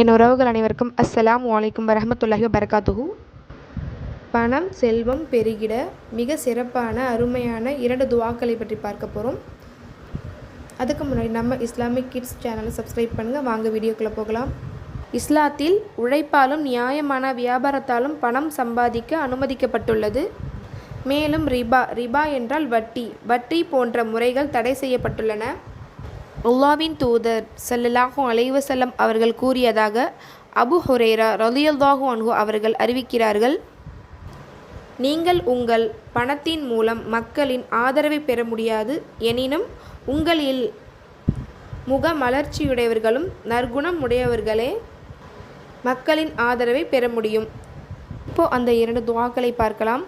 என் உறவுகள் அனைவருக்கும் அஸ்ஸலாம் வலைக்கும் வரமத்துல்லாஹி வபரகாத்துஹு. பணம் செல்வம் பெருகிட மிக சிறப்பான அருமையான இரண்டு துவாக்களை பற்றி பார்க்க போகிறோம் அதுக்கு முன்னாடி நம்ம இஸ்லாமிக் கிட்ஸ் சேனலை சப்ஸ்கிரைப் பண்ணுங்கள் வாங்க வீடியோக்குள்ளே போகலாம். இஸ்லாத்தில் உழைப்பாலும் நியாயமான வியாபாரத்தாலும் பணம் சம்பாதிக்க அனுமதிக்கப்பட்டுள்ளது. மேலும் ரிபா ரிபா என்றால் வட்டி. வட்டி போன்ற முறைகள் தடை செய்யப்பட்டுள்ளன. அல்லாவின் தூதர் செல்லலாகும் அலைவசல்லம் அவர்கள் கூறியதாக அபு ஹுரேரா ரலியல்லாஹு அன்ஹு அவர்கள் அறிவிக்கிறார்கள். நீங்கள் உங்கள் பணத்தின் மூலம் மக்களின் ஆதரவை பெற முடியாது. எனினும் உங்களில் முக மலர்ச்சியுடையவர்களும் நற்குணம் உடையவர்களே மக்களின் ஆதரவை பெற முடியும். இப்போ அந்த இரண்டு துவாக்களை பார்க்கலாம்.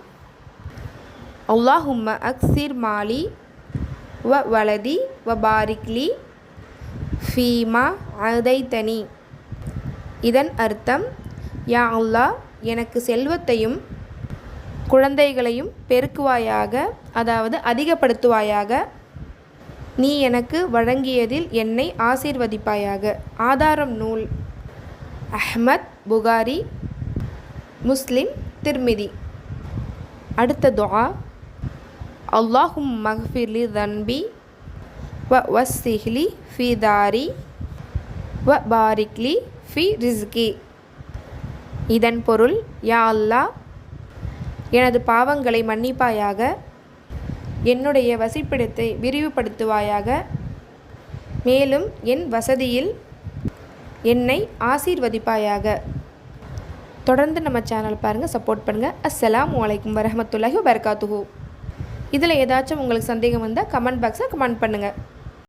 அல்லாஹும்ம அக்சிர் மாலி வ வலதி வ பாரிக்லி ஃபீமா அதைத்தனி. இதன் அர்த்தம் யா அல்லாஹ் எனக்கு செல்வத்தையும் குழந்தைகளையும் பெருக்குவாயாக அதாவது அதிகப்படுத்துவாயாக நீ எனக்கு வழங்கியதில் என்னை ஆசீர்வதிப்பாயாக. ஆதாரம் நூல். அஹ்மத் புகாரி முஸ்லிம் திருமிதி. அடுத்த துஆ அல்லாஹும் மஹ்ஃபிர்லி தன்பி வ வஸ்ஸிஹ்லி ஃபி தாரி வ பாரிக்லி ஃபி ரிஸ்கி இதன் பொருள் யா அல்லா எனது பாவங்களை மன்னிப்பாயாக என்னுடைய வசிப்பிடத்தை விரிவுபடுத்துவாயாக மேலும் என் வசதியில் என்னை ஆசீர்வதிப்பாயாக தொடர்ந்து நம்ம சேனல் பாருங்கள் சப்போர்ட் பண்ணுங்கள் அஸ்லாம் வலைக்கம் வரமத்துல்லாஹி வபர்காத்துஹூ இதில் ஏதாச்சும் உங்களுக்கு சந்தேகம் வந்தால் கமெண்ட் பாக்ஸில் கமெண்ட் பண்ணுங்கள்